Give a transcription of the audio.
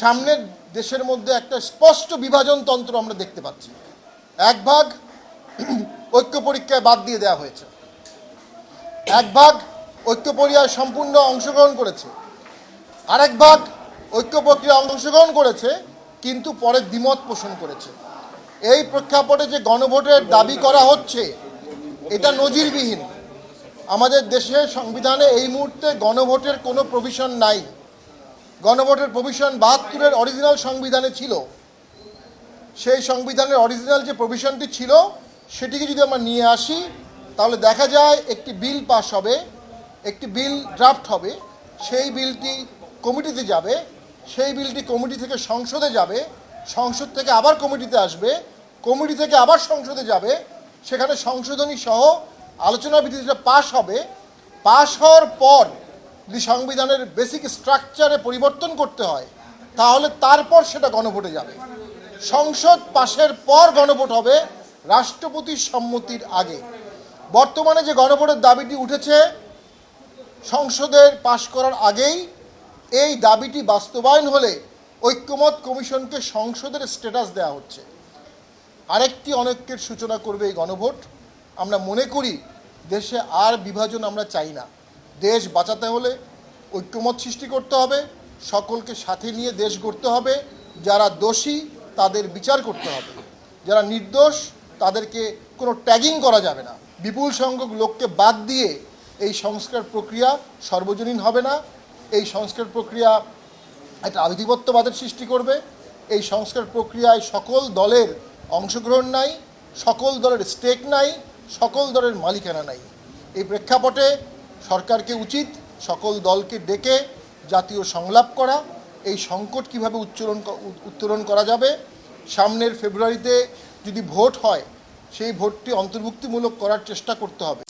সামনে দেশের মধ্যে একটা স্পষ্ট বিভাজন তন্ত্র আমরা দেখতে পাচ্ছি। এক ভাগ ঐক্য পরীক্ষায় বাদ দিয়ে দেওয়া হয়েছে। এক ভাগ ঐক্য পরীক্ষায় সম্পূর্ণ অংশগ্রহণ করেছে। আরেক ভাগ ঐক্য প্রক্রিয়া অংশগ্রহণ করেছে, কিন্তু পরে দ্বিমত পোষণ করেছে। এই প্রেক্ষাপটে যে গণভোটের দাবি করা হচ্ছে, এটা নজিরবিহীন। আমাদের দেশের সংবিধানে এই মুহূর্তে গণভোটের কোনো প্রভিশন নাই। গণভোটের প্রভিশন বাহাত্তরের অরিজিনাল সংবিধানে ছিল। সেই সংবিধানের অরিজিনাল যে প্রভিশনটি ছিল, সেটিকে যদি আমরা নিয়ে আসি, তাহলে দেখা যায় একটি বিল পাস হবে, একটি বিল ড্রাফট হবে, সেই বিলটি কমিটিতে যাবে, সেই বিলটি কমিটি থেকে সংসদে যাবে, সংসদ থেকে আবার কমিটিতে আসবে, কমিটি থেকে আবার সংসদে যাবে, সেখানে সংশোধনী সহ আলোচনা ভিত্তিতে পাশ হবে পাশ হওয়ার পর যদি সংবিধানের বেসিক স্ট্রাকচারে পরিবর্তন করতে হয়, তাহলে তারপর সেটা গণভোটে যাবে। সংসদ পাশের পর গণভোট হবে রাষ্ট্রপতির সম্মতির আগে। বর্তমানে যে গণভোটের দাবিটি উঠেছে, সংসদের পাশ করার আগেই এই দাবিটি বাস্তবায়ন হলে ঐক্যমত কমিশনকে সংসদের স্ট্যাটাস দেওয়া হচ্ছে। আরেকটি অনৈক্যের সূচনা করবে এই গণভোট। আমরা মনে করি দেশে আর বিভাজন আমরা চাই না। দেশ বাঁচাতে হলে ঐক্যমত সৃষ্টি করতে হবে, সকলকে সাথে নিয়ে দেশ গড়তে হবে, যারা দোষী তাদের বিচার করতে হবে, যারা নির্দোষ তাদেরকে কোনো ট্যাগিং করা যাবে না। বিপুল সংখ্যক লোককে বাদ দিয়ে এই সংস্কার প্রক্রিয়া সর্বজনীন হবে না। এই সংস্কার প্রক্রিয়া একটা আধিপত্যবাদের সৃষ্টি করবে। এই সংস্কার প্রক্রিয়ায় সকল দলের অংশগ্রহণ নাই, সকল দলের স্টেক নাই, সকল দলের মালিকানা নাই। এই প্রেক্ষাপটে সরকারকে উচিত সকল দলকে ডেকে জাতীয় সংলাপ করা। এই সংকট কীভাবে উচ্চারণ উত্তোলন করা যাবে? সামনের ফেব্রুয়ারিতে যদি ভোট হয়, সেই ভোটটি অন্তর্ভুক্তিমূলক করার চেষ্টা করতে হবে।